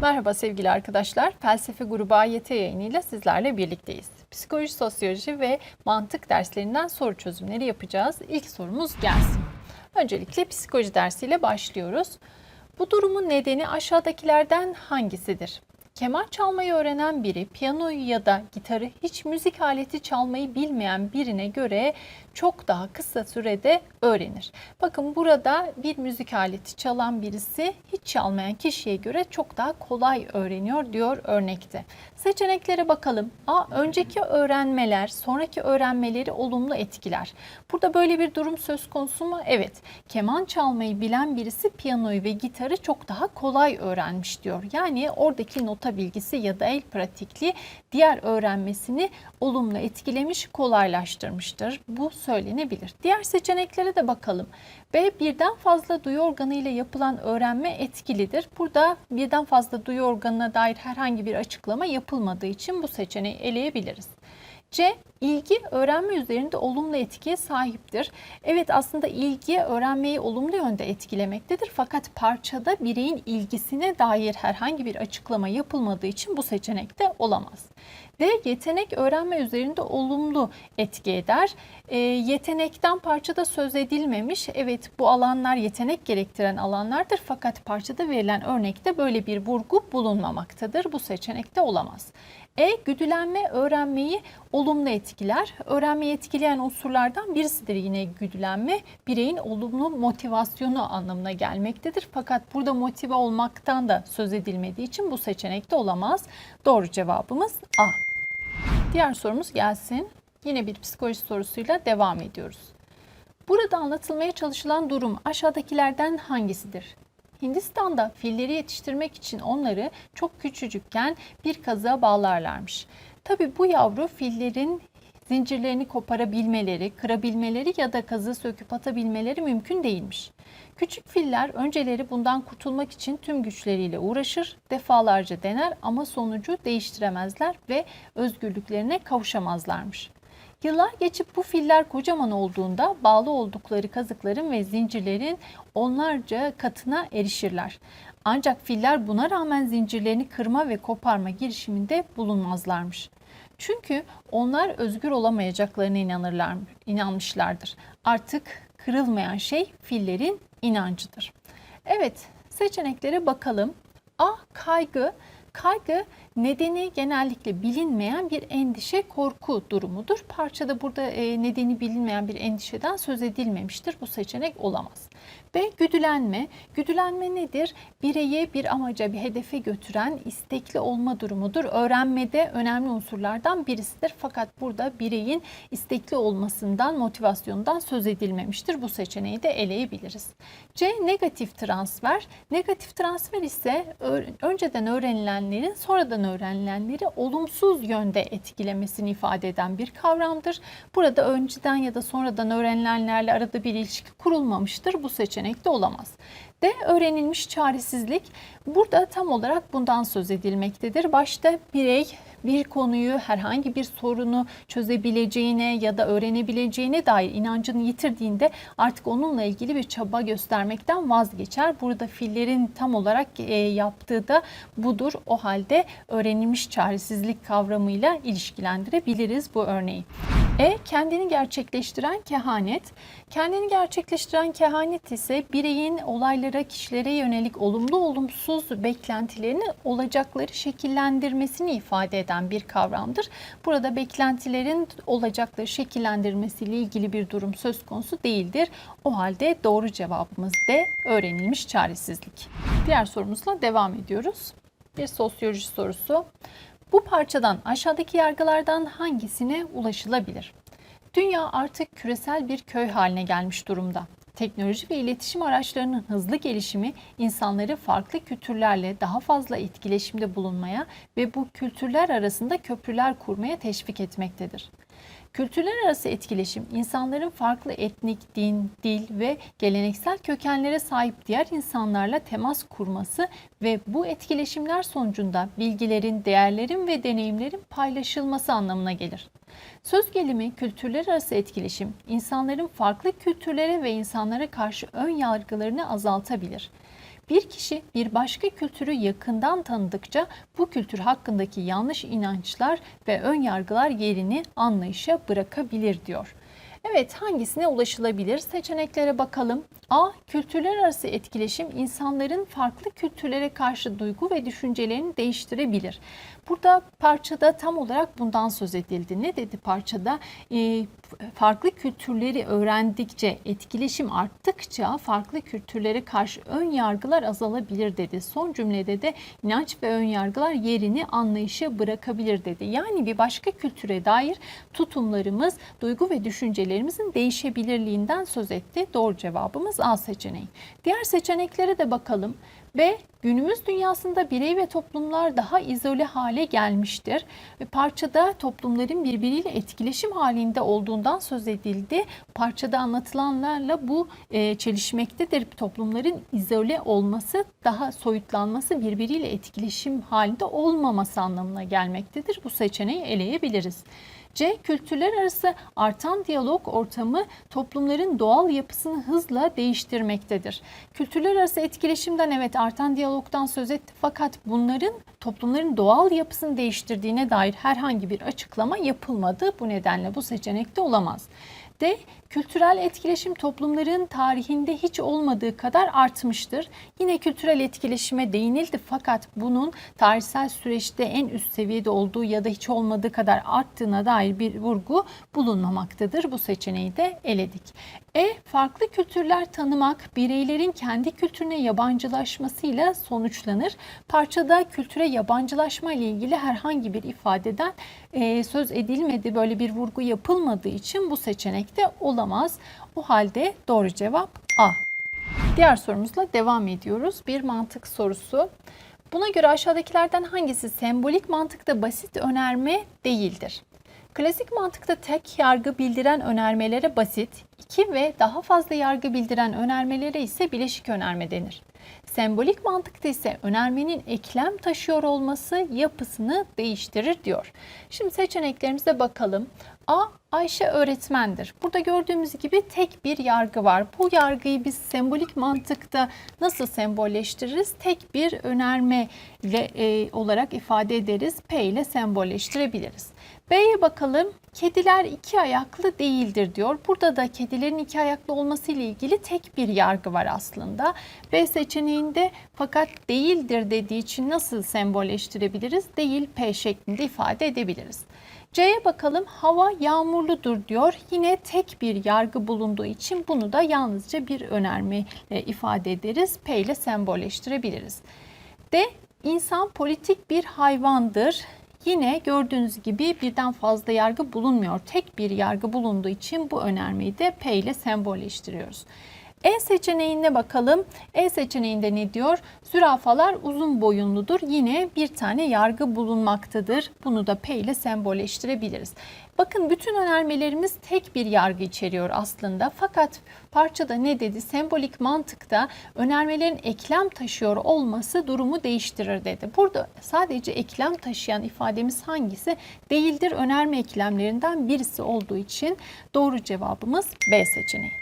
Merhaba sevgili arkadaşlar. Felsefe grubu AYT yayınıyla sizlerle birlikteyiz. Psikoloji, sosyoloji ve mantık derslerinden soru çözümleri yapacağız. İlk sorumuz gelsin. Öncelikle psikoloji dersiyle başlıyoruz. Bu durumun nedeni aşağıdakilerden hangisidir? Keman çalmayı öğrenen biri piyanoyu ya da gitarı hiç müzik aleti çalmayı bilmeyen birine göre çok daha kısa sürede öğrenir. Bakın burada bir müzik aleti çalan birisi hiç çalmayan kişiye göre çok daha kolay öğreniyor diyor örnekte. Seçeneklere bakalım. A. Önceki öğrenmeler sonraki öğrenmeleri olumlu etkiler. Burada böyle bir durum söz konusu mu? Evet. Keman çalmayı bilen birisi piyanoyu ve gitarı çok daha kolay öğrenmiş diyor. Yani oradaki nota bilgisi ya da el pratikliği diğer öğrenmesini olumlu etkilemiş, kolaylaştırmıştır. Bu söylenebilir. Diğer seçeneklere de bakalım. B. Birden fazla duyu organı ile yapılan öğrenme etkilidir. Burada birden fazla duyu organına dair herhangi bir açıklama yapılmadığı için bu seçeneği eleyebiliriz. C. İlgi öğrenme üzerinde olumlu etkiye sahiptir. Evet aslında ilgi öğrenmeyi olumlu yönde etkilemektedir. Fakat parçada bireyin ilgisine dair herhangi bir açıklama yapılmadığı için bu seçenek de olamaz. D. Yetenek öğrenme üzerinde olumlu etki eder. E, yetenekten parçada söz edilmemiş. Evet bu alanlar yetenek gerektiren alanlardır. Fakat parçada verilen örnekte böyle bir vurgu bulunmamaktadır. Bu seçenek de olamaz. E. Güdülenme öğrenmeyi olumlu etkiler. Öğrenmeyi etkileyen unsurlardan birisidir yine güdülenme. Bireyin olumlu motivasyonu anlamına gelmektedir. Fakat burada motive olmaktan da söz edilmediği için bu seçenek de olamaz. Doğru cevabımız A. Diğer sorumuz gelsin. Yine bir psikoloji sorusuyla devam ediyoruz. Burada anlatılmaya çalışılan durum aşağıdakilerden hangisidir? Hindistan'da filleri yetiştirmek için onları çok küçücükken bir kazığa bağlarlarmış. Tabi bu yavru fillerin zincirlerini koparabilmeleri, kırabilmeleri ya da kazığı söküp atabilmeleri mümkün değilmiş. Küçük filler önceleri bundan kurtulmak için tüm güçleriyle uğraşır, defalarca dener ama sonucu değiştiremezler ve özgürlüklerine kavuşamazlarmış. Yıllar geçip bu filler kocaman olduğunda bağlı oldukları kazıkların ve zincirlerin onlarca katına erişirler. Ancak filler buna rağmen zincirlerini kırma ve koparma girişiminde bulunmazlarmış. Çünkü onlar özgür olamayacaklarına inanırlar, inanmışlardır. Artık kırılmayan şey fillerin inancıdır. Evet, seçeneklere bakalım. A. Kaygı. Kaygı nedeni genellikle bilinmeyen bir endişe, korku durumudur. Parçada burada e, nedeni bilinmeyen bir endişeden söz edilmemiştir. Bu seçenek olamaz. B. Güdülenme. Güdülenme nedir? Bireye bir amaca, bir hedefe götüren istekli olma durumudur. Öğrenmede önemli unsurlardan birisidir. Fakat burada bireyin istekli olmasından, motivasyondan söz edilmemiştir. Bu seçeneği de eleyebiliriz. C. Negatif transfer. Negatif transfer ise önceden öğrenilenlerin sonradan öğrenilenleri olumsuz yönde etkilemesini ifade eden bir kavramdır. Burada önceden ya da sonradan öğrenilenlerle arada bir ilişki kurulmamıştır. Bu seçenek de olamaz. D. Öğrenilmiş çaresizlik. Burada tam olarak bundan söz edilmektedir. Başta birey bir konuyu, herhangi bir sorunu çözebileceğine ya da öğrenebileceğine dair inancını yitirdiğinde artık onunla ilgili bir çaba göstermekten vazgeçer. Burada fillerin tam olarak e, yaptığı da budur. O halde öğrenilmiş çaresizlik kavramıyla ilişkilendirebiliriz bu örneği. E. Kendini gerçekleştiren kehanet. Kendini gerçekleştiren kehanet ise bireyin olaylara, kişilere yönelik olumlu olumsuz beklentilerini olacakları şekillendirmesini ifade eden bir kavramdır. Burada beklentilerin olacakları şekillendirmesiyle ilgili bir durum söz konusu değildir. O halde doğru cevabımız D. Öğrenilmiş çaresizlik. Diğer sorumuzla devam ediyoruz. Bir sosyoloji sorusu. Bu parçadan aşağıdaki yargılardan hangisine ulaşılabilir? Dünya artık küresel bir köy haline gelmiş durumda. Teknoloji ve iletişim araçlarının hızlı gelişimi insanları farklı kültürlerle daha fazla etkileşimde bulunmaya ve bu kültürler arasında köprüler kurmaya teşvik etmektedir. Kültürler arası etkileşim insanların farklı etnik, din, dil ve geleneksel kökenlere sahip diğer insanlarla temas kurması ve bu etkileşimler sonucunda bilgilerin, değerlerin ve deneyimlerin paylaşılması anlamına gelir. Söz gelimi kültürler arası etkileşim insanların farklı kültürlere ve insanlara karşı ön yargılarını azaltabilir. Bir kişi bir başka kültürü yakından tanıdıkça bu kültür hakkındaki yanlış inançlar ve ön yargılar yerini anlayışa bırakabilir diyor. Evet hangisine ulaşılabilir? Seçeneklere bakalım. A. Kültürler arası etkileşim insanların farklı kültürlere karşı duygu ve düşüncelerini değiştirebilir. Burada parçada tam olarak bundan söz edildi. Ne dedi parçada? Ee, farklı kültürleri öğrendikçe, etkileşim arttıkça farklı kültürlere karşı ön yargılar azalabilir dedi. Son cümlede de inanç ve ön yargılar yerini anlayışa bırakabilir dedi. Yani bir başka kültüre dair tutumlarımız, duygu ve düşüncelerimizin değişebilirliğinden söz etti. Doğru cevabımız A seçeneği. Diğer seçeneklere de bakalım. B. Günümüz dünyasında birey ve toplumlar daha izole hale gelmiştir. Ve parçada toplumların birbiriyle etkileşim halinde olduğundan söz edildi. Parçada anlatılanlarla bu e, çelişmektedir. Toplumların izole olması, daha soyutlanması, birbiriyle etkileşim halinde olmaması anlamına gelmektedir. Bu seçeneği eleyebiliriz. C. Kültürler arası artan diyalog ortamı toplumların doğal yapısını hızla değiştirmektedir. Kültürler arası etkileşimden evet artan diyalogdan söz etti fakat bunların toplumların doğal yapısını değiştirdiğine dair herhangi bir açıklama yapılmadı. Bu nedenle bu seçenekte olamaz. D. Kültürel etkileşim toplumların tarihinde hiç olmadığı kadar artmıştır. Yine kültürel etkileşime değinildi fakat bunun tarihsel süreçte en üst seviyede olduğu ya da hiç olmadığı kadar arttığına dair bir vurgu bulunmamaktadır. Bu seçeneği de eledik. E. Farklı kültürler tanımak bireylerin kendi kültürüne yabancılaşmasıyla sonuçlanır. Parçada kültüre yabancılaşma ile ilgili herhangi bir ifadeden e, söz edilmedi. Böyle bir vurgu yapılmadığı için bu seçenekte olamaz. O halde doğru cevap A. Diğer sorumuzla devam ediyoruz. Bir mantık sorusu. Buna göre aşağıdakilerden hangisi sembolik mantıkta basit önerme değildir? Klasik mantıkta tek yargı bildiren önermelere basit, iki ve daha fazla yargı bildiren önermelere ise bileşik önerme denir. Sembolik mantıkta ise önermenin eklem taşıyor olması yapısını değiştirir diyor. Şimdi seçeneklerimize bakalım. A. Ayşe öğretmendir. Burada gördüğümüz gibi tek bir yargı var. Bu yargıyı biz sembolik mantıkta nasıl sembolleştiririz? Tek bir önerme ile e, olarak ifade ederiz. P ile sembolleştirebiliriz. B'ye bakalım. Kediler iki ayaklı değildir diyor. Burada da kedilerin iki ayaklı olması ile ilgili tek bir yargı var aslında. B seçeneğinde fakat değildir dediği için nasıl sembolleştirebiliriz? Değil P şeklinde ifade edebiliriz. C'ye bakalım hava yağmurludur diyor. Yine tek bir yargı bulunduğu için bunu da yalnızca bir önerme ifade ederiz. P ile sembolleştirebiliriz. D insan politik bir hayvandır. Yine gördüğünüz gibi birden fazla yargı bulunmuyor. Tek bir yargı bulunduğu için bu önermeyi de P ile sembolleştiriyoruz. E seçeneğine bakalım. E seçeneğinde ne diyor? Zürafalar uzun boyunludur. Yine bir tane yargı bulunmaktadır. Bunu da P ile sembolleştirebiliriz. Bakın bütün önermelerimiz tek bir yargı içeriyor aslında. Fakat parçada ne dedi? Sembolik mantıkta önermelerin eklem taşıyor olması durumu değiştirir dedi. Burada sadece eklem taşıyan ifademiz hangisi? Değildir önerme eklemlerinden birisi olduğu için doğru cevabımız B seçeneği.